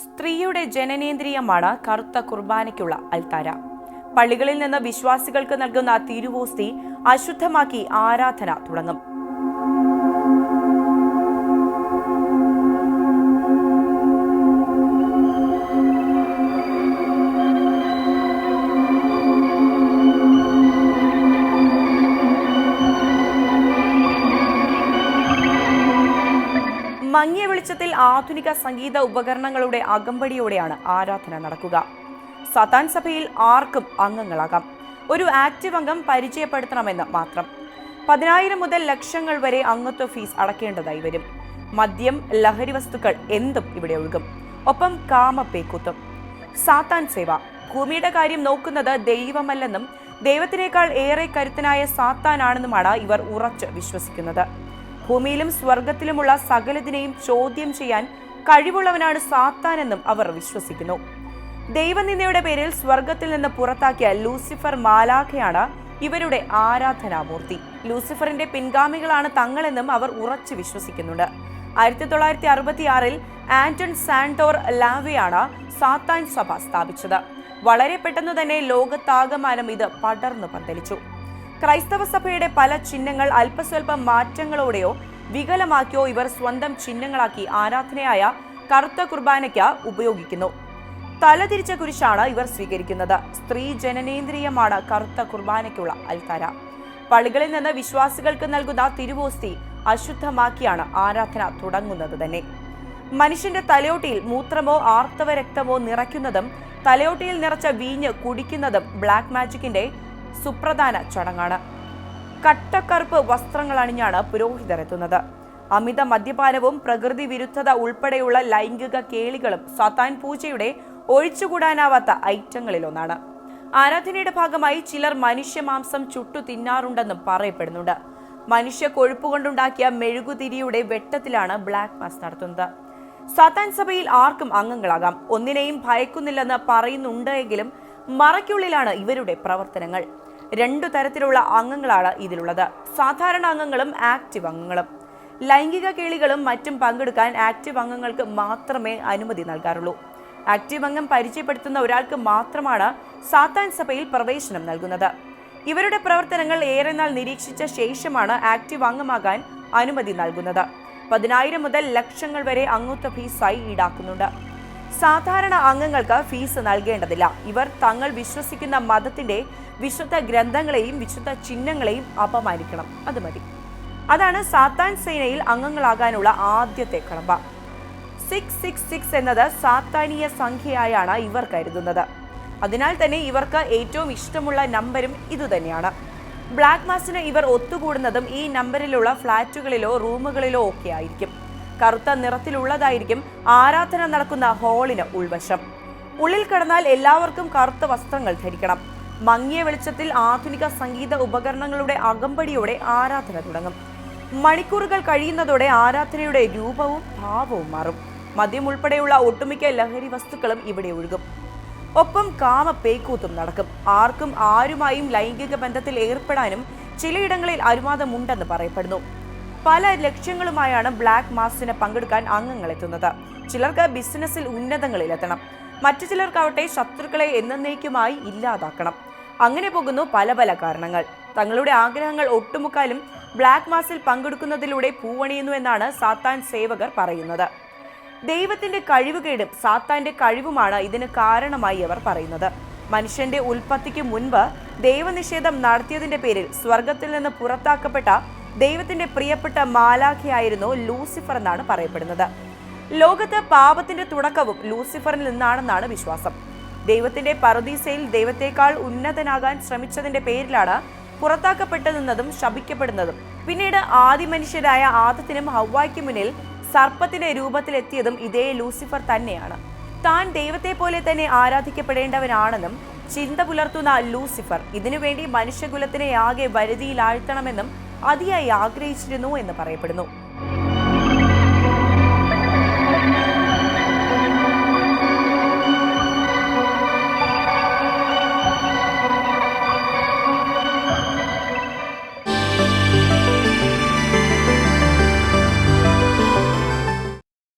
സ്ത്രീയുടെ ജനനേന്ദ്രിയമാണ് കറുത്ത കുർബാനയ്ക്കുള്ള അൽത്താര. പള്ളികളിൽ നിന്ന് വിശ്വാസികൾക്ക് നൽകുന്ന തിരുവോസ്തി അശുദ്ധമാക്കി ആരാധന തുടങ്ങും. മങ്ങിയ വെളിച്ചത്തിൽ ആധുനിക സംഗീത ഉപകരണങ്ങളുടെ അകമ്പടിയോടെയാണ് ആരാധന നടക്കുക. സതാൻ സഭയിൽ ആർക്കും അംഗങ്ങളാകാം. ഒരു ആക്റ്റീവ് അംഗം പരിചയപ്പെടുത്തണമെന്ന് മാത്രം. പതിനായിരം മുതൽ ലക്ഷങ്ങൾ വരെ അംഗത്വ ഫീസ് അടക്കേണ്ടതായി വരും. മദ്യം ലഹരി വസ്തുക്കൾ എന്തും ഇവിടെ ഒഴുകും. ഒപ്പം കാമപ്പേക്കൂത്തും സാത്താൻ സേവ. ഭൂമിയുടെ കാര്യം നോക്കുന്നത് ദൈവമല്ലെന്നും ദൈവത്തിനേക്കാൾ ഏറെ കരുത്തനായ സാത്താനാണെന്നുമാണ് ഇവർ ഉറച്ച് വിശ്വസിക്കുന്നത്. ഭൂമിയിലും സ്വർഗത്തിലുമുള്ള സകലതിനെയും ചോദ്യം ചെയ്യാൻ കഴിവുള്ളവനാണ് സാത്താനെന്നും അവർ വിശ്വസിക്കുന്നു. ദൈവനിന്ദയുടെ പേരിൽ സ്വർഗത്തിൽ നിന്ന് പുറത്താക്കിയ ലൂസിഫർ മാലാഖയാണ് ഇവരുടെ ആരാധനാമൂർത്തി. ലൂസിഫറിന്റെ പിൻഗാമികളാണ് തങ്ങളെന്നും അവർ ഉറച്ചു വിശ്വസിക്കുന്നുണ്ട്. ആയിരത്തി തൊള്ളായിരത്തി അറുപത്തിയാറിൽ ആന്റൺ സാന്റോർ ലാവയാണ് സാത്താൻ സഭ സ്ഥാപിച്ചത്. വളരെ പെട്ടെന്ന് തന്നെ ലോകത്താകമാനം ഇത് പടർന്നു പന്തലിച്ചു. ക്രൈസ്തവ സഭയുടെ പല ചിഹ്നങ്ങൾ അല്പസ്വല്പം മാറ്റങ്ങളോടെയോ വികലമാക്കിയോ ഇവർ സ്വന്തം ചിഹ്നങ്ങളാക്കി ആരാധനയായ കറുത്ത കുർബാനയ്ക്ക് ഉപയോഗിക്കുന്നു. തലതിരിച്ച കുരിശാണ് ഇവർ സ്വീകരിക്കുന്നത്. സ്ത്രീ ജനനേന്ദ്രിയമാണ് കറുത്ത കുർബാനയ്ക്കുള്ള അൽത്താര. പള്ളികളിൽ നിന്ന് വിശ്വാസികൾക്ക് നൽകുന്ന തിരുവോസ്തി അശുദ്ധമാക്കിയാണ് ആരാധന തുടങ്ങുന്നത് തന്നെ. മനുഷ്യന്റെ തലയോട്ടിയിൽ മൂത്രമോ ആർത്തവ രക്തമോ നിറയ്ക്കുന്നതും തലയോട്ടിയിൽ നിറച്ച വീഞ്ഞ് കുടിക്കുന്നതും ബ്ലാക്ക് മാജിക്കിന്റെ സുപ്രധാന ചടങ്ങാണ്. കട്ടക്കറുപ്പ് വസ്ത്രങ്ങൾ അണിഞ്ഞാണ് പുരോഹിതർ എത്തുന്നത് അമിത മദ്യപാനവും പ്രകൃതി വിരുദ്ധത ഉൾപ്പെടെയുള്ള ലൈംഗിക കേളികളും സത്താൻ പൂജയുടെ ഒഴിച്ചുകൂടാനാവാത്ത ഐറ്റങ്ങളിലൊന്നാണ്. ആരാധനയുടെ ഭാഗമായി ചിലർ മനുഷ്യ മാംസം ചുട്ടു തിന്നാറുണ്ടെന്നും പറയപ്പെടുന്നുണ്ട്. മനുഷ്യ കൊഴുപ്പ് കൊണ്ടുണ്ടാക്കിയ മെഴുകുതിരിയുടെ വെട്ടത്തിലാണ് ബ്ലാക്ക് മാസ് നടത്തുന്നത്. സാത്താൻ സഭയിൽ ആർക്കും അംഗങ്ങളാകാം. ഒന്നിനെയും ഭയക്കുന്നില്ലെന്ന് പറയുന്നുണ്ട് എങ്കിലും മറയ്ക്കുള്ളിലാണ് ഇവരുടെ പ്രവർത്തനങ്ങൾ. രണ്ടു തരത്തിലുള്ള അംഗങ്ങളാണ് ഇതിലുള്ളത്. സാധാരണ അംഗങ്ങളും ആക്റ്റീവ് അംഗങ്ങളും. ലൈംഗിക കേളികളും മറ്റും പങ്കെടുക്കാൻ ആക്റ്റീവ് അംഗങ്ങൾക്ക് മാത്രമേ അനുമതി നൽകാറുള്ളൂ. ആക്റ്റീവ് അംഗം പരിചയപ്പെടുത്തുന്ന ഒരാൾക്ക് മാത്രമാണ് സാത്താൻ സഭയിൽ പ്രവേശനം നൽകുന്നത്. ഇവരുടെ പ്രവർത്തനങ്ങൾ ഏറെ നാൾ നിരീക്ഷിച്ച ശേഷമാണ് ആക്റ്റീവ് അംഗമാകാൻ അനുമതി നൽകുന്നത്. പതിനായിരം മുതൽ ലക്ഷങ്ങൾ വരെ അംഗത്വ ഫീസായി ഈടാക്കുന്നുണ്ട്. സാധാരണ അംഗങ്ങൾക്ക് ഫീസ് നൽകേണ്ടതില്ല. ഇവർ തങ്ങൾ വിശ്വസിക്കുന്ന മതത്തിന്റെ വിശുദ്ധ ഗ്രന്ഥങ്ങളെയും വിശുദ്ധ ചിഹ്നങ്ങളെയും അപമാനിക്കണം. അത് മതി. അതാണ് സാത്താൻ സേനയിൽ അംഗങ്ങളാകാനുള്ള ആദ്യത്തെ കടമ്പ. സിക്സ് സിക്സ് സിക്സ് എന്നത് സാത്താനീയ സംഖ്യയായാണ് ഇവർ കരുതുന്നത്. അതിനാൽ തന്നെ ഇവർക്ക് ഏറ്റവും ഇഷ്ടമുള്ള നമ്പരും ഇതുതന്നെയാണ് ബ്ലാക്ക് മാസിന് ഇവർ ഒത്തുകൂടുന്നതും ഈ നമ്പറിലുള്ള ഫ്ളാറ്റുകളിലോ റൂമുകളിലോ ഒക്കെ ആയിരിക്കും. കറുത്ത നിറത്തിലുള്ളതായിരിക്കും ആരാധന നടക്കുന്ന ഹാളിന് ഉൾവശം. ഉള്ളിൽ കടന്നാൽ എല്ലാവർക്കും കറുത്ത വസ്ത്രങ്ങൾ ധരിക്കണം. മങ്ങിയ വെളിച്ചത്തിൽ ആധുനിക സംഗീത ഉപകരണങ്ങളുടെ അകമ്പടിയോടെ ആരാധന തുടങ്ങും. മണിക്കൂറുകൾ കഴിയുന്നതോടെ ആരാധനയുടെ രൂപവും ഭാവവും മാറും. മദ്യം ഉൾപ്പെടെയുള്ള ഒട്ടുമിക്ക ലഹരി വസ്തുക്കളും ഇവിടെ ഒഴുകും. ഒപ്പം കാമ പേക്കൂത്തും നടക്കും. ആർക്കും ആരുമായും ലൈംഗിക ബന്ധത്തിൽ ഏർപ്പെടാനും ചിലയിടങ്ങളിൽ അനുവാദമുണ്ടെന്ന് പറയപ്പെടുന്നു. പല ലക്ഷ്യങ്ങളുമായാണ് ബ്ലാക്ക് മാസിന് പങ്കെടുക്കാൻ അംഗങ്ങൾ എത്തുന്നത് ചിലർക്ക് ബിസിനസ്സിൽ ഉന്നതങ്ങളിലെത്തണം. മറ്റു ചിലർക്കാവട്ടെ ശത്രുക്കളെ എന്നേക്കുമായി ഇല്ലാതാക്കണം. അങ്ങനെ പോകുന്നു പല പല കാരണങ്ങൾ. തങ്ങളുടെ ആഗ്രഹങ്ങൾ ഒട്ടുമുക്കാലും ബ്ലാക്ക് മാസിൽ പങ്കെടുക്കുന്നതിലൂടെ പൂവണിയുന്നു എന്നാണ് സാത്താൻ സേവകർ പറയുന്നത്. ദൈവത്തിന്റെ കഴിവുകേടും സാത്താന്റെ കഴിവുമാണ് ഇതിന് കാരണമായി അവർ പറയുന്നത്. മനുഷ്യന്റെ ഉൽപ്പത്തിക്ക് മുൻപ് ദൈവനിഷേധം നടത്തിയതിന്റെ പേരിൽ സ്വർഗത്തിൽ നിന്ന് പുറത്താക്കപ്പെട്ട ദൈവത്തിന്റെ പ്രിയപ്പെട്ട മാലാഖയായിരുന്നു ലൂസിഫർ എന്നാണ് പറയപ്പെടുന്നത്. ലോകത്ത് പാപത്തിന്റെ തുടക്കവും ലൂസിഫറിൽ നിന്നാണെന്നാണ് വിശ്വാസം. ദൈവത്തിന്റെ പറുദീസയിൽ ദൈവത്തെക്കാൾ ഉന്നതനാകാൻ ശ്രമിച്ചതിന്റെ പേരിലാണ് പുറത്താക്കപ്പെട്ടതെന്നതും ശപിക്കപ്പെടുന്നതും. പിന്നീട് ആദിമനുഷ്യരായ ആദത്തിനും ഹവ്വായ്ക്കു മുന്നിൽ സർപ്പത്തിന്റെ രൂപത്തിലെത്തിയതും ഇതേ ലൂസിഫർ തന്നെയാണ്. താൻ ദൈവത്തെ പോലെ തന്നെ ആരാധിക്കപ്പെടേണ്ടവനാണെന്നും ചിന്ത പുലർത്തുന്ന ലൂസിഫർ ഇതിനുവേണ്ടി മനുഷ്യകുലത്തിനെ ആകെ വരുതിയിലാഴ്ത്തണമെന്നും അതിയായി ആഗ്രഹിച്ചിരുന്നു എന്ന് പറയപ്പെടുന്നു.